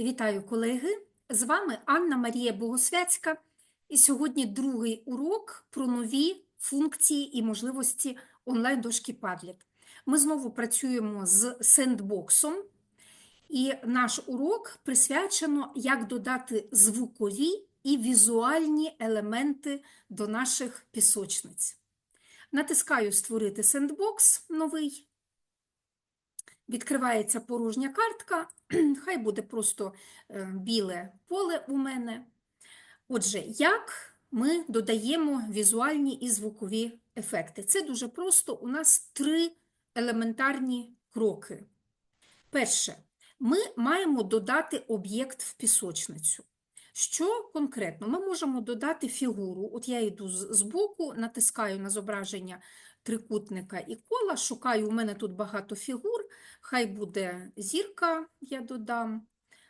Вітаю, колеги! З вами Анна Марія Богосвяцька. І сьогодні другий урок про нові функції і можливості онлайн-дошки Padlet. Ми знову працюємо з сендбоксом, і наш урок присвячено, як додати звукові і візуальні елементи до наших пісочниць. Натискаю Створити сендбокс новий. Відкривається порожня картка, хай буде просто е, біле поле у мене. Отже, як ми додаємо візуальні і звукові ефекти? Це дуже просто. У нас три елементарні кроки. Перше, ми маємо додати об'єкт в пісочницю. Що конкретно? Ми можемо додати фігуру. От я йду з боку, натискаю на зображення трикутника і кола, шукаю, у мене тут багато фігур, хай буде зірка, я додам,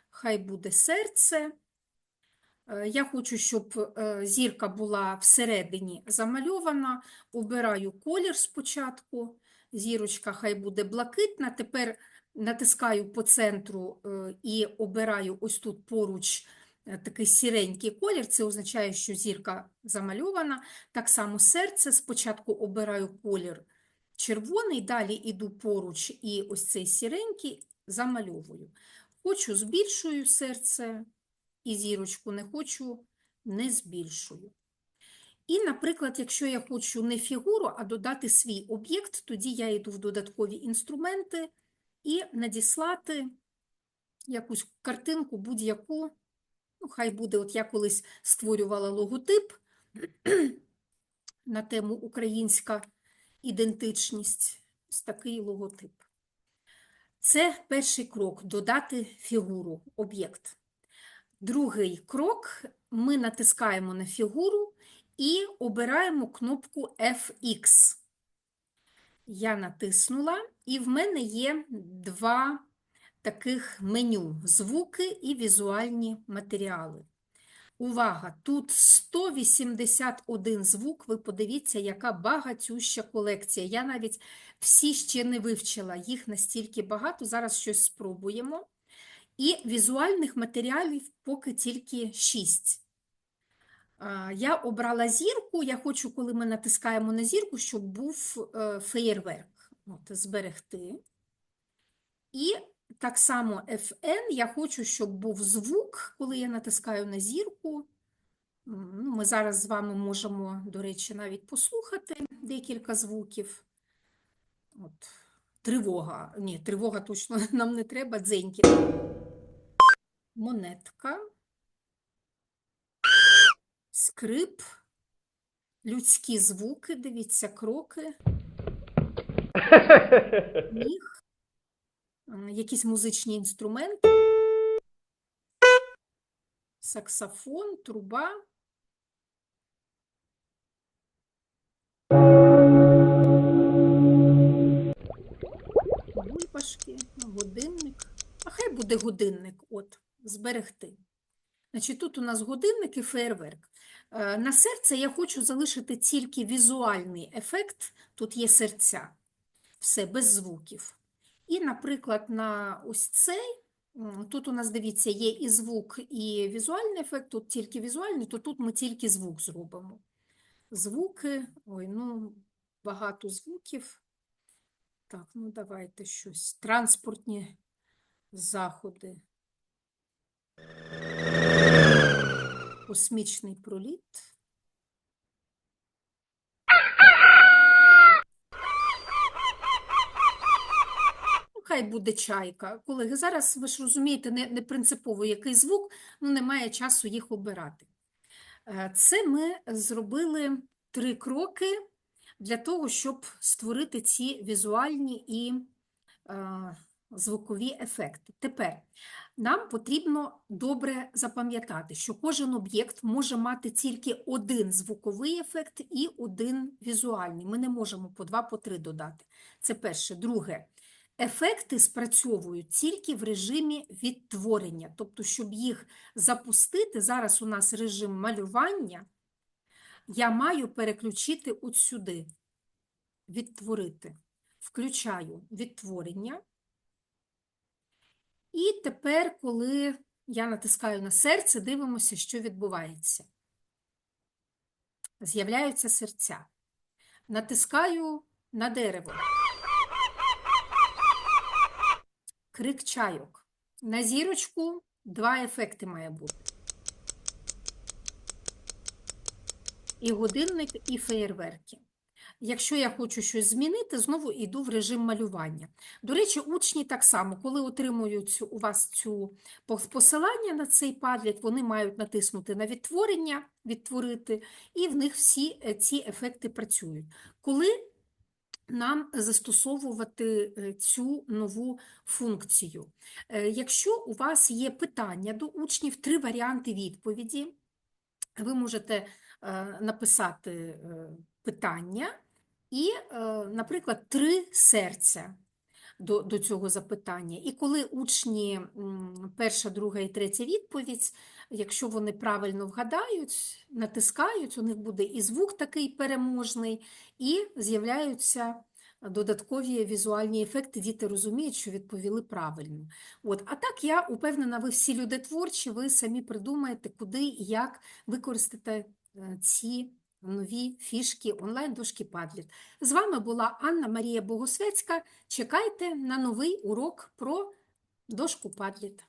хай буде серце. Е, Я хочу, щоб е, зірка була всередині замальована, обираю колір спочатку, зірочка хай буде блакитна, тепер натискаю по центру е, і обираю ось тут поруч такий сіренький колір, це означає, що зірка замальована. Так само серце, спочатку обираю колір червоний, далі йду поруч і ось цей сіренький замальовую. Хочу збільшую серце і зірочку, не хочу не збільшую. І, наприклад, якщо я хочу не фігуру, а додати свій об'єкт, тоді я йду в додаткові інструменти і надіслати якусь картинку, будь-яку. Ну, хай буде, от я колись створювала логотип на тему українська ідентичність. Ось такий логотип. Це перший крок додати фігуру, об'єкт. Другий крок ми натискаємо на фігуру і обираємо кнопку FX. Я натиснула, і в мене є два таких меню: звуки і візуальні матеріали. Увага! Тут 181 звук. Ви подивіться, яка багатюща колекція. Я навіть всі ще не вивчила, їх настільки багато. Зараз щось спробуємо. І візуальних матеріалів поки тільки 6. Я обрала зірку. Я хочу, коли ми натискаємо на зірку, щоб був е, феєрверк. От, Зберегти. І так само FN, я хочу, щоб був звук, коли я натискаю на зірку. Ну, Ми зараз з вами можемо, до речі, навіть послухати декілька звуків. От. Тривога. Ні, тривога точно нам не треба, дзеньки. Монетка. Скрип. Людські звуки, дивіться, кроки. Міг. Якісь музичні інструменти. Саксофон, труба. Бульбашки, годинник. А хай буде годинник, от, зберегти. Значить, тут у нас годинник і фейерверк. Е, На серце я хочу залишити тільки візуальний ефект. Тут є серця. Все, без звуків. І, наприклад, на ось цей, тут у нас, дивіться, є і звук, і візуальний ефект, тут тільки візуальний, то тут ми тільки звук зробимо. Звуки, ой, ну, багато звуків. Так, ну давайте щось. Транспортні заходи. Космічний проліт. Хай буде чайка. Колеги, зараз ви ж розумієте, не, не принципово який звук, ну немає часу їх обирати. Е, Це ми зробили три кроки для того, щоб створити ці візуальні і е, звукові ефекти. Тепер нам потрібно добре запам'ятати, що кожен об'єкт може мати тільки один звуковий ефект і один візуальний. Ми не можемо по два, по три додати. Це перше. Друге, ефекти спрацьовують тільки в режимі відтворення. Тобто, щоб їх запустити, зараз у нас режим малювання, я маю переключити от сюди, відтворити. Включаю відтворення. І тепер, коли Я натискаю на серце, дивимося, що відбувається. З'являються серця. Натискаю на дерево. Крик чайок. На зірочку два ефекти має бути. І годинник, і феєрверки. Якщо я хочу щось змінити, знову йду в режим малювання. До речі, учні так само, коли отримують у вас цю посилання на цей падлет, вони мають натиснути на відтворення, відтворити, і в них всі е, ці ефекти працюють. Коли нам застосовувати е, цю нову функцію? Е, Якщо у вас є питання до учнів, три варіанти відповіді, ви можете е, написати питання і, наприклад, три серця до, до цього запитання. І коли учні перша, друга і третя відповідь, якщо вони правильно вгадають, натискають, у них буде і звук такий переможний, і з'являються додаткові візуальні ефекти. Діти розуміють, що відповіли правильно. От. А так я упевнена, ви всі люди творчі, ви самі придумаєте, куди і як використати е, ці нові фішки онлайн-дошки Padlet. З вами була Анна Марія Богосвецька. Чекайте на новий урок про дошку Padlet.